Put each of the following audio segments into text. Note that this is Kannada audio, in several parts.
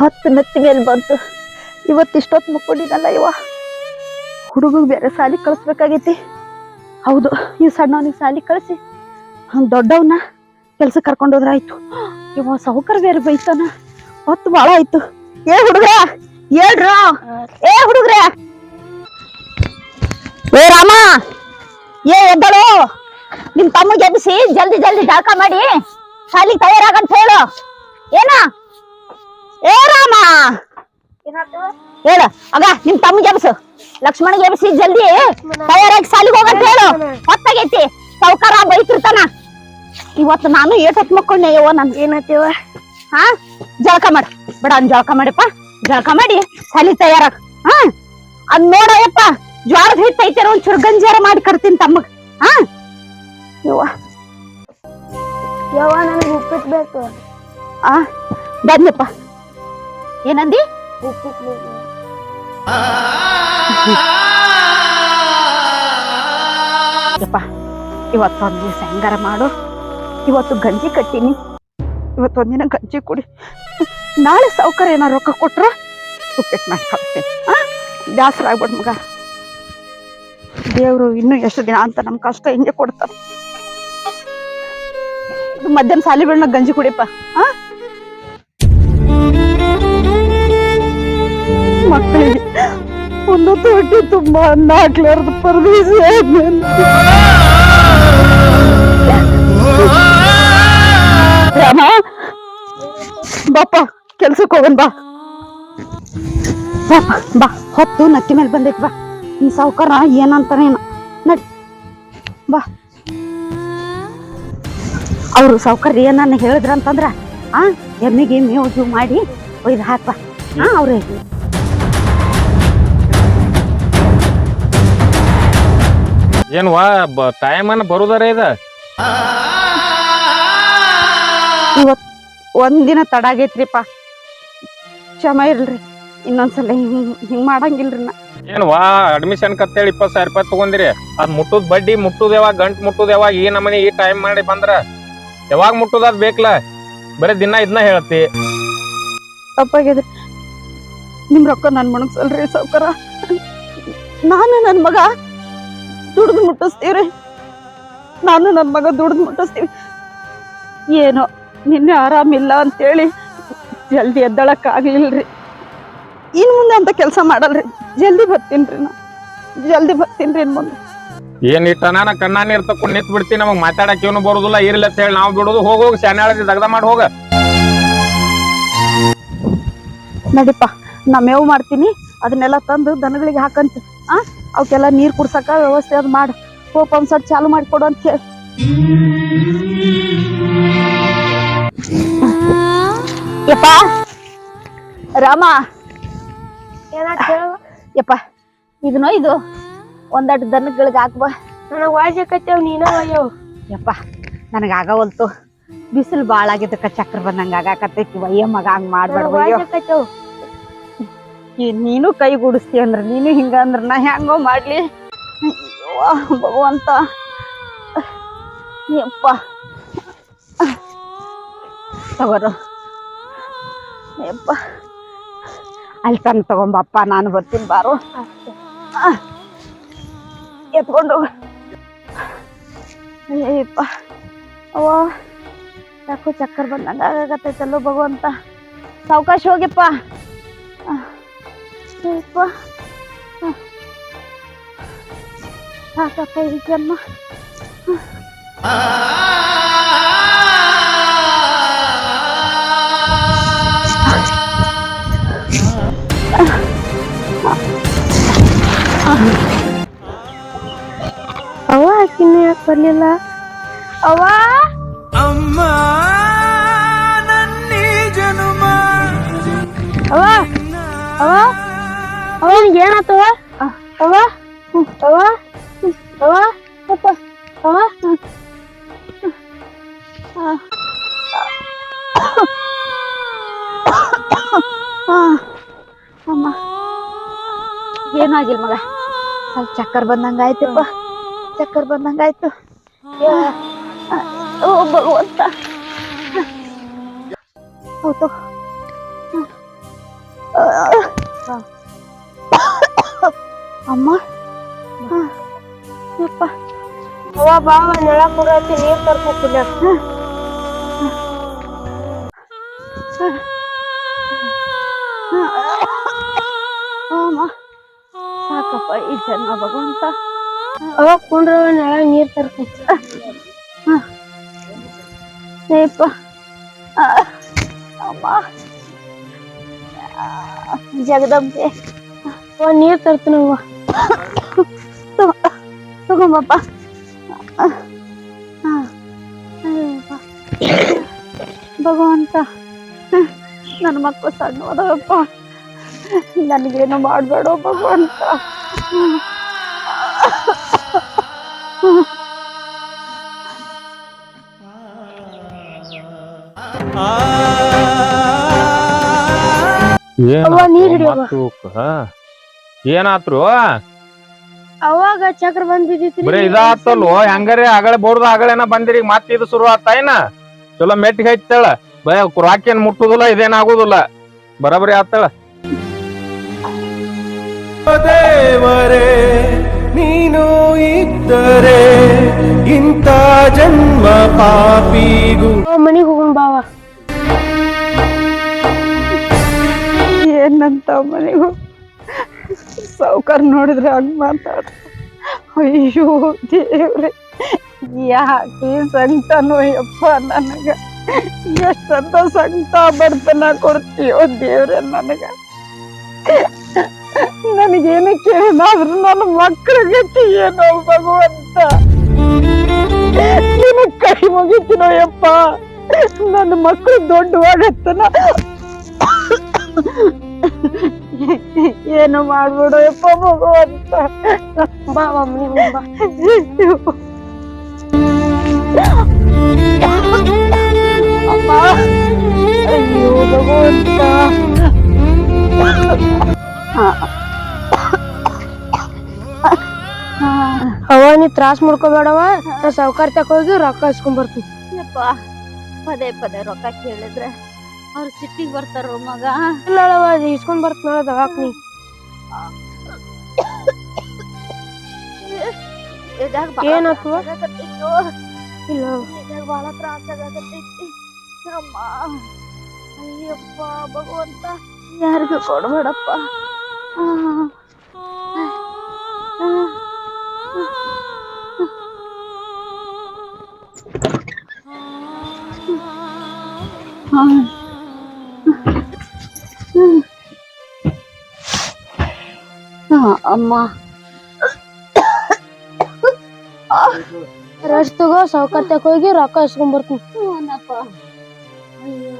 ಹತ್ತು ನತ್ತಿ ಮೇಲೆ ಬಂತು. ಇವತ್ತು ಇಷ್ಟೊತ್ತು ಮುಕ್ಕೊಂಡಿನಲ್ಲ ಇವ ಹುಡುಗಗ್ ಬೇರೆ ಸಾಲಿ ಕಳಿಸ್ಬೇಕಾಗೈತಿ. ಹೌದು, ಈ ಸಣ್ಣವನಿಗೆ ಸಾಲಿ ಕಳಿಸಿ. ಹಂಗೆ ದೊಡ್ಡವನ್ನ ಕೆಲಸ ಕರ್ಕೊಂಡು ಹೋದ್ರ ಆಯ್ತು. ಇವ ಸಾಹುಕಾರ ಬೇರೆ ಬೈತಾನ. ಹೊತ್ತು ಭಾಳ ಆಯ್ತು. ಏ ಹುಡುಗ್ರ ಹೇಳ್ರ? ಏ ಹುಡುಗ್ರ? ಏ ರಾಮ, ಏ ಎದ್ದಳು? ನಿಮ್ ತಮ್ಮ ಎಬ್ಬಿಸಿ ಜಲ್ದಿ ಜಲ್ದಿ ಜಳಕ ಮಾಡಿ. ಶಾಲಿಗೆ ತಯಾರಾಗಂತ ಹೇಳು. ಏನ? ಏ ರಾಮ! ಹೇಳ ಅಗ ನಿಮ್ ತಮ್ಮ ಎಬ್ಸು ಲಕ್ಷ್ಮಣ್ ಎಬ್ಸಿ ಜಲ್ದಿ ತಯಾರಾಗಿ ಸಾಲಿಗೆ ಹೋಗಂತ ಹೇಳು. ಹೊತ್ತಾಗೈತಿ. ಸೌಕಾರ ಬೈತಿರ್ತಾನ. ಇವತ್ತು ನಾನು ಏಟ್ ಹೊತ್ತು ಮಕ್ಕೊಂಡೆ ಯವ್ವ ನನ್. ಏನಾಯ್ತೇವ ಹಾ? ಜಳಕ ಮಾಡಿ. ಬೇಡ ಅವ್ನ್ ಜಳಕ ಮಾಡಿಪ್ಪ. ಜಳಕ ಮಾಡಿ ಸಾಲಿ ತಯಾರಾಗ. ಹಾ? ಅದ್ ನೋಡಯ್ಯಪ್ಪ ಜ್ವಾರದ ಹಿಟ್ಟು ಐತೆ ಒಂದ್ ಚುರ್ಗಂಜಾರ ಗಂಜಾರ ಮಾಡಿ ಕರ್ತೀನಿ ತಮ್ಮಗ್. ಹಾ? ಯವ್ವ. ಯವ್ವ ನನಗೆ ಉಪ್ಪಿಟ್ಟು ಬೇಕು. ಆ? ಬನ್ನಿಪ್ಪ ಏನಂದಿ ಯಪ್ಪ ಇವತ್ತೊಂದ್ ದಿವಸ ಹೆಂಗಾರ ಮಾಡು. ಇವತ್ತು ಗಂಜಿ ಕಟ್ಟಿನಿ. ಇವತ್ತೊಂದಿನ ಗಂಜಿ ಕುಡಿ. ನಾಳೆ ಸಾವುಕಾರ ಏನಾರ ರೊಕ್ಕ ಕೊಟ್ರ, ಉಪ್ಪಿಟ್ಟು ಮಾಡಿ ಕಳಿಸ್ತೀನಿ ಆ? ಬ್ಯಾಸರ ಆಗ್ಬಿಡ್ ಮಗ. ದೇವ್ರು ಇನ್ನು ಎಷ್ಟು ದಿನ ಅಂತ ನಮ್ ಕಷ್ಟ ಹಿಂಗೆ ಕೊಡ್ತಾರ. ಮಧ್ಯಾಹ್ನ ಸಾಲಿ ಗಂಜಿ ಕುಡಿಯಪ್ಪ. ಆ? ಮಕ್ಕಳಿಗೆ ಒಂದು ತೊಟ್ಟಿ ತುಂಬಾ ಅನ್ನ ಹಾಕ್ಲಾರ್ದು ಪರದೇಶ ರಾಮ, ಬಾಪ ಕೆಲ್ಸಕ್ಕೆ ಹೋಗನ್ ಬಾ. ಬಾಪ, ಬಾ, ಹೊತ್ತು ನಕ್ಕಿ ಮೇಲೆ ಬಂದೈತಿ ಬಾ. ಈ ಸಾವುಕಾರ ಏನಂತಾನೇನು ನಡಿ. ಬಾ. ಅವರು ಸಾವುಕಾರ ಏನನ್ನ ಹೇಳಿದ್ರ ಅಂತಂದ್ರ ಆ, ಎಮ್ಮಿಗೆ ಮೇವು ಮಾಡಿ ಒಯ್ದು ಹಾಕ್ಬಾ. ಹಾ ಅವ್ರು. ಏನ್ ವಾ ಟೈಮ್ ಅನ್ನ ಬರುದಾರ ಇದ? ಇವತ್ ಒಂದಿನ ತಡ ಆಗೈತ್ರಿಪ್ಪ ಕ್ಷಮ ಇರ್ಲ್ರಿ ಇನ್ನೊಂದ್ಸಲ ಹಿಂಗ್ ಹಿಂಗ್ ಮಾಡಂಗಿಲ್ರಿ ನಾ. ಏನ್ ವಾ ಅಡ್ಮಿಷನ್ ಕತ್ತೇಳಿ ಇಪ್ಪತ್ ಸಾವಿರ ರೂಪಾಯಿ ತಗೊಂಡಿರಿ. ಅದ್ ಮುಟ್ಟುದ್ ಬಡ್ಡಿ ಮುಟ್ಟುದ್ ಯಾವಾಗ ಗಂಟ್ ಮುಟ್ಟುದ್ ಯಾವಾಗ ಈ ನಮನಿ ಈ ಟೈಮ್ ಮಾಡಿ ಬಂದ್ರ. ಯಾವಾಗ ಮುಟ್ಟುದ ಅದ್ ಬೇಕಲ್ಲ ಬರೀ ದಿನ ಇದನ್ನ ಹೇಳ್ತಿ. ತಪ್ಪಾಗಿದೆ. ನಿಮ್ ರೊಕ್ಕ ನನ್ ಮಣಗ್ಸಲ್ರಿ ಸಾವ್ಕಾರ. ನಾನು ನನ್ ಮಗ. ದುಡ್ದು ಮುಟ್ಟಿಸ್ತೀವ್ರಿ? ನಾನು ನನ್ನ ಮಗ ದುಡ್ದು ಮುಟ್ಟಿಸ್ತೀವಿ. ಏನೋ ನಿನ್ನೆ ಆರಾಮಿಲ್ಲ ಅಂತೇಳಿ ಜಲ್ದಿ ಎದ್ದಳಕ್ ಆಗ್ಲಿಲ್ರಿ. ಇನ್ ಮುಂದೆ ಅಂತ ಕೆಲಸ ಮಾಡಲ್ರಿ. ಜಲ್ದಿ ಬರ್ತೀನ್ರಿ ನಾ. ಜಲ್ದಿ ಬರ್ತೀನ್ರಿ ಇನ್ ಮುಂದೆ. ಏನ್ ನಾನು ಕಣ್ಣ ನೀರ್ ತಕೊಂಡ್ ನಿಂತು ಬಿಡ್ತೀನಿ ನಮಗ್ ಮಾತಾಡಕ್ ಏನು ಬರುದಿಲ್ಲ ಇರ್ಲಿ ಅಂತ ಹೇಳಿ ನಾವು ಬಿಡುದು. ಹೋಗಿ ಹೋಗಿ ಶಾನ್ಯಾಳದಿ ದಗದ ಮಾಡಿ ಹೋಗ. ನಡಿಪ್ಪ ನಾ ಮೇವು ಮಾಡ್ತೀನಿ. ಅದನ್ನೆಲ್ಲ ತಂದು ದನಗಳಿಗೆ ಹಾಕಂತ. ಆ? ಅವಕ್ಕೆಲ್ಲ ನೀರ್ ಕುಡ್ಸಕ ವ್ಯವಸ್ಥೆ ಅದು ಮಾಡ್. ಹೋ ಪಂಪ್ ಸೆಟ್ ಚಾಲು ಮಾಡಿಕೊಡು ಅಂತ ಹೇಳಿ. ಯಪ್ಪ. ರಾಮ. ಯಪ್ಪ. ಇದನ್ನೋ ಇದು. ಒಂದಟ್ ದನಗಳಿಗೆ ಹಾಕ್ಬಾ. ನನಗೆ ವಾಯ್ಸಕತ್ತೇವ್ ನೀನ ಅಯ್ಯೋ ಯಪ್ಪ. ನನಗೆ ಆಗವಲ್ತು. ಬಿಸಿಲು ಭಾಳ ಆಗಿದ್ದಕ್ಕ ಚಕ್ರ ಬಂದಂಗ ಆಗಾಕತ್ತೈತಿ. ವಯ್ಯ ಮಗ ಹಂಗ್ ಮಾಡ್ಬೇಡ ಈ ನೀನು ಕೈ ಗುಡಿಸ್ತಿ ಅಂದ್ರ ನೀನು ಹಿಂಗ ಅಂದ್ರೆ ನಾ ಹೆಂಗೋ ಮಾಡ್ಲಿ. ಭಗವಂತ. ಯಪ್ಪ. ತಗೋರು. ಯಪ್ಪ. ಅಲ್ಲಿ ತಂದು ತಗೊಂಬಪ್ಪ, ನಾನು ಬರ್ತೀನಿ ಬಾರು. ಎತ್ಕೊಂಡು. ಅಯ್ಯಪ್ಪ ಅವ್ವ, ಯಾಕೋ ಚಕ್ಕರ್ ಬಂದಂಗ ಆಗತ್ತೈತಲ್ಲೋ ಭಗವಂತ. ಸಾವಕಾಶ ಹೋಗಿಪ್ಪ ಯಪ್ಪ ಸಾಕಪ್ಪ ಈ ಜನ್ಮ ಅವ ಆಕಿನ್ನು ಯಾಕೆ ಬರ್ಲಿಲ್ಲ ಅವ್ವ ಅಮ್ಮ ನನ್ನಿ ಜನುಮ ಅವ್ವ ಅವ್ವ ಅವ ನಿನ್ಗೆ ಏನಾತವ ಅವ್ವ ಅವ ಅವ ಅಪ್ಪ ಅವ ಆ, ಅಮ್ಮ ಏನಾಗಿಲ್ಲ ಮಗ ಸ್ವಲ್ಪ ಚಕ್ಕರ್ ಬಂದಂಗ ಆಯ್ತಪ್ಪ ಚಕ್ಕರ್ ಬಂದಂಗ ಆಯ್ತು ಓ ಭಗವಂತ ಹೌದು ಅಮ್ಮ ಹಾ. ಯಪ್ಪ ಅವ್ವ ಬಾವ ನೆಳ ಕುಡತಿ ನೀರ್ ತರ್ಕೊತಿಲ್ಲ ಅಮ್ಮ ಸಾಕಪ್ಪ ಈ ಜನ್ಮ ಭಗವಂತ ಅವ ಕುಂಡ್ರ ನೆಳ ನೀರ್ ತರ್ಕೊತಿ ಏಪ್ಪ ಆ, ಅಮ್ಮ ಆ, ಜಗದಂಬೆ ಅವ್ವ ನೀರ್ ತರ್ತೀನವ್ವ ತಗೋ- ತಗೊಂಬಪ್ಪ. ಭಗವಂತ ನನ್ನ ಮಕ್ಕಳು ಸಣ್ಣದಪ್ಪ ನನಗೇನು ಮಾಡಬೇಡ ಭಗವಂತ ನೀರ್. ಏನಾತ್ರು? ಅವಾಗ ಚಕ್ರ ಬಂದ್ ಬಿದ್ದಿತ್ರಿ. ಬರೀ ಇದಾತಲ್ವ? ಹೆಂಗಾರೆ ಆಗಳೆ ಬೋರ್ದ ಆಗಳೇನ ಬಂದಿರಿ ಮತ್ತೆ ಇದು ಶುರು ಆತ ಏನ? ಚಲೋ ಮೆಟ್ಟಿಗೆ ಹೈತಳ ಬಯ ರಾಕೇನ್ ಮುಟ್ಟುದಿಲ್ಲ ಇದೇನಾಗುದಿಲ್ಲ ಬರಬರಿ ಆತಾಳ. ದೇವರೇ ನೀನು ಇದ್ದರೆ ಇಂತ ಜನ್ಮ ಪಾಪಿಗೂ. ಮನೆಗೆ ಮನಿಗ್ ಹೋಗೋಣ ಬಾವ. ಏನಂತ ಮನೆಗೂ ಸಾವ್ಕಾರ ನೋಡಿದ್ರೆ ಹಂಗ್ ಮಾತಾಡ ಅಯ್ಯೋ ದೇವ್ರೆ, ಯಾಕೆ ಸಂಕಟನೋ ಯಪ್ಪ ನನಗ? ಎಷ್ಟಂತ ಸಂಕಟ ಬರ್ತನ ಕೊಡ್ತೀಯೋ ದೇವ್ರೆ ನನಗ? ನನಗೇನು ಕೇಳಿದ್ರು ನನ್ನ ಮಕ್ಕಳ ಗತಿ ಏನೋ ಭಗವಂತ. ನಿನ್ನ ಕೈ ಮುಗಿತೀನೋ ಯಪ್ಪ ನನ್ನ ಮಕ್ಕಳು ದೊಡ್ಡವಾಗತ್ತನ. ಏನು ಮಾಡ್ಬಿಡು ಯಪ್ಪ ಭಗವಂತ ಬಾ ಹೋಗೋಣ ಬಾ ಅಮ್ಮ ಅಯ್ಯೋ ಭಗವಂತ. ಅವ್ವ ನೀ ತ್ರಾಸ್ ಮಾಡ್ಕೋಬೇಡವ ಸಾವುಕಾರ ತಕ ಹೋಗಿ ರೊಕ್ಕ ಇಸ್ಕೊಂಡ್ ಬರ್ತೀನಿ. ಯಪ್ಪ ಪದೇ ಪದೇ ರೊಕ್ಕ ಕೇಳಿದ್ರೆ ಅವ್ರು ಸಿಟ್ಟಿಗೆ ಬರ್ತಾರೋ ಮಗ ಇಲ್ಲ ಅಳವ ಅದು ಇಸ್ಕೊಂಡ್ ಬರ್ತೀನಿ ನೋಡ ದವಾಖಾನಿ ಇದಾಗ ಏನಾತು? ಆಗಕತ್ತೈತೋ. ಇಲ್ಲ ಇದಾಗ ಬಾಳ ತ್ರಾಸ ಆಗಕತ್ತೈತಿ ಅಮ್ಮ ಅಯ್ಯಪ್ಪ ಭಗವಂತ ಯಾರಿಗೂ ಕೊಡ್ಬೇಡಪ್ಪ ಆ. ಅಮ್ಮ. ರಶ್ ತಗೋ ಸಾವ್ಕಾರ್ ಹೋಗಿ ರೊಕ್ಕ ಇಸ್ಕೊಂಡ್ಬರ್ತೀನಿ ಬರ್ತೀನಿ. ಹ್ಞೂನಪ್ಪ ಅಯ್ಯೋ.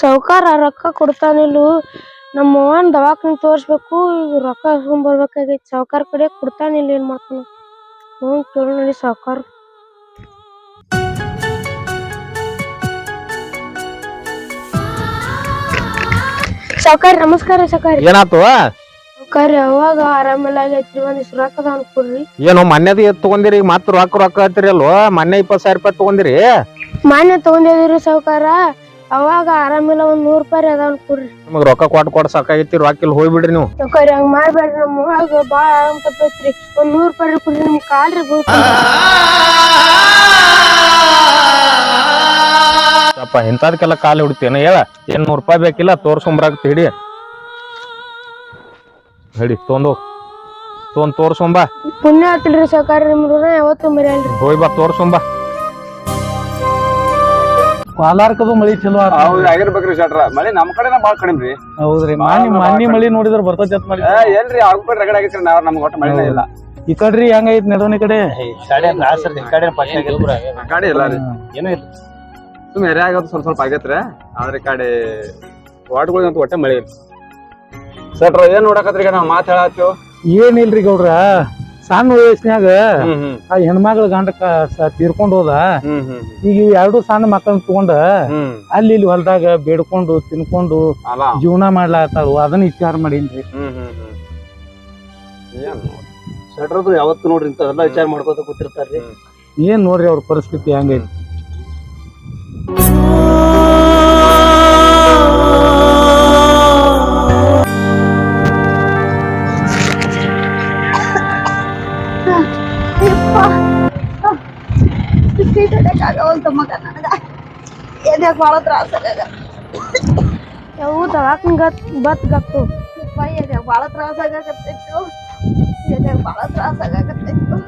ಸಾವ್ಕಾರ ರೊಕ್ಕ ಕೊಡ್ತಾನಿಲ್ಲು. ನಮ್ಮ ಅವ್ವನ್ ದವಾಖಾನೆ ತೋರ್ಸ್ಬೇಕು ಈಗ ರೊಕ್ಕ ಇಸ್ಕೊಂಡ್ಬರ್ಬೇಕಾಗೈತಿ ಬರ್ಬೇಕಾಗೈತಿ. ಸಾವ್ಕಾರ್ ಕಡೆ ಕೊಡ್ತಾನಿಲ್ಲ ಏನ್ ಮಾಡ್ತಾನ. ಹ್ಞೂ ಕೇಳು ನೋಡಿ ಸಾವ್ಕಾರ. ಸಾವ್ಕಾರ ನಮಸ್ಕಾರ ಸಾವ್ಕಾರ. ಏನಾತು ಅವಾಗ ಆರಾಮಿಲ್ಲ ಆಗೈತ್ರಿ ಒಂದಿಷ್ಟು ರೊಕ್ಕದ ಕೊಡ್ರಿ. ಏನು ಮೊನ್ನೆದ ಎತ್ ತಗೊಂದಿರಿ ಈಗ ಮತ್ತೆ ರೊಕ್ಕ ರೊಕ್ಕ ಹತ್ತಿರಿ ಅಲ್ವ ಮೊನ್ನೆ ಇಪ್ಪತ್ತು ಸಾವಿರ ರೂಪಾಯಿ ತಗೊಂಡಿರಿ ಮಾನ್ಯ ತಗೊಂಡಿದ್ರಿ ಸಾವ್ಕಾರ ಅವಾಗ ಆರಾಮಿಲ್ಲ ಒಂದ್ ನೂರ್ ರೂಪಾಯಿ ಅದಾವ್ ಕೊಡ್ರಿ. ನಿಮಗ್ ರೊಕ್ಕ ಕೊಟ್ಟು ಕೊಟ್ಟು ಸಾಕಾಗೈತಿ ರೊಕ್ಕ ಇಲ್ಲಿ ಹೋಗ್ಬಿಡ್ರಿ ನೀವು. ಹಂಗ್ ಮಾಡ್ಬೇಡ್ರಿ ನಮ್ಮ ಅವ್ವಾಗ ಬಾಳ ಆರಾಮ್ ತಪ್ಪೈತ್ರಿ ಒಂದ್ ನೂರ್ ರೂಪಾಯಿ ಕೊಡ್ರಿ ನಿಮ್ ಕಾಲ್ರಿ ಬೀಳ್ತೀನಿ. ಅಪ್ಪ ಇಂಥದಕ್ಕೆಲ್ಲ ಕಾಲು ಹಿಡ್ತೇನೆ ಹೇಳ? ಏನ್ ನೂರು ರೂಪಾಯಿ ಬೇಕಿಲ್ಲ ತೋರ್ಸೊಂಬ್ರಾಗತ್ತೆ ಹಿಡಿ ಹಿಡಿ ತೊಂದು ತೊಂದ್ ತೋರ್ಸೊಂಬ ಪುಣ್ಯ ಆತಿಲ್ರಿ ಸಹಕಾರ ನಿಮ್ ಋಣ ಯಾವತ್ತೂ ಮರೆಯಲ್ರಿ ಹೋಯ್ ಬಾ ತೋರ್ಸೊಂಬ ಪಾಲಾರ್ಕದು ಮಳಿ ಚಲೋ ಆತ. ಹೌದ್ ಆಗಿರ್ಬೇಕ್ರಿ ಶೆಟ್ರ. ಮಳಿ ನಮ್ ಕಡೆನ ಬಾಳ ಕಡಿಮೆ ರೀ. ಹೌದ್ರಿ ಮಾನಿ ಮಾನಿ ಮಳಿ ನೋಡಿದ್ರ ಬರ್ತೈತಿ ಅಂತ ಮಾಡಿ. ಎಲ್ರಿ ಆಗ್ಬಿಟ್ಟು ರಗಡ ಆಗೈತ್ರಿ ನಾವ್ ನಮ್ಗೆ ಒಟ್ಟು ಮಳಿನೇ ಇಲ್ಲ. ಈ ಕಡ್ರಿ ಹೆಂಗೈತ್ ನೆಡೋನಿ ಕಡೆ? ಗಾಡಿ ಇಲ್ಲ ರೀ. ಏನೋ ಇಲ್ಲ. ಸುಮ್ ಎರೆ ಆಗೋದು ಸ್ವಲ್ಪ ಸ್ವಲ್ಪ ಆಗೈತ್ರಿ. ಆದ್ರೆ ಈ ಕಡೆ ವಾಟ್ಗಳಿಗಂತೂ ಒಟ್ಟೆ ಮಳಿ ಇಲ್ಲ. ಶೆಟ್ರ ಏನ್ ನೋಡಕತ್ರಿ ಈಗ ನಾವ್ ಮಾತ್ ಹೇಳತ್ತೀವ್? ಏನಿಲ್ರಿ ಗೌಡ್ರ ಸಣ್ಣ ವಯಸ್ಸಿನಾಗ ಆ ಹೆಣ್ಮಗಳ ಗಂಡ ತೀರ್ಕೊಂಡ್ ಹೋದ. ಈಗ ಇವ್ ಎರಡು ಸಣ್ಣ ಮಕ್ಕಳನ್ನ ತಗೊಂಡ ಅಲ್ಲಿ ಇಲ್ಲಿ ಹೊಲದಾಗ ಬೇಡ್ಕೊಂಡು ತಿನ್ಕೊಂಡು ಜೀವನ ಮಾಡ್ಲಾತಾಳು ಅದನ್ನ ವಿಚಾರ ಮಾಡೀನ್ರಿ ಶೆಟ್ರದು ಯಾವತ್ತು ನೋಡ್ರಿ ಇಂಥವೆಲ್ಲ ವಿಚಾರ ಮಾಡ್ಕೋತ ಕೂತಿರ್ತಾರ್ರಿ. ಏನ್ ನೋಡ್ರಿ ಅವ್ರ ಪರಿಸ್ಥಿತಿ ಹೆಂಗೈತಿ? ಭಾಳ ತ್ರಾಸ ಆಗಾಗ ಯಾವ ದವಾಖಾನೆ ಗತ್ ಬತ್ ಗತ್ತು ಯಪ್ಪ ಎದ್ಯಾಗ ಭಾಳ ತ್ರಾಸ ಆಗಾಕತ್ತೈತು ಎದ್ಯಾಗ ಭಾಳ ತ್ರಾಸ ಆಗಾಕತ್ತೈತು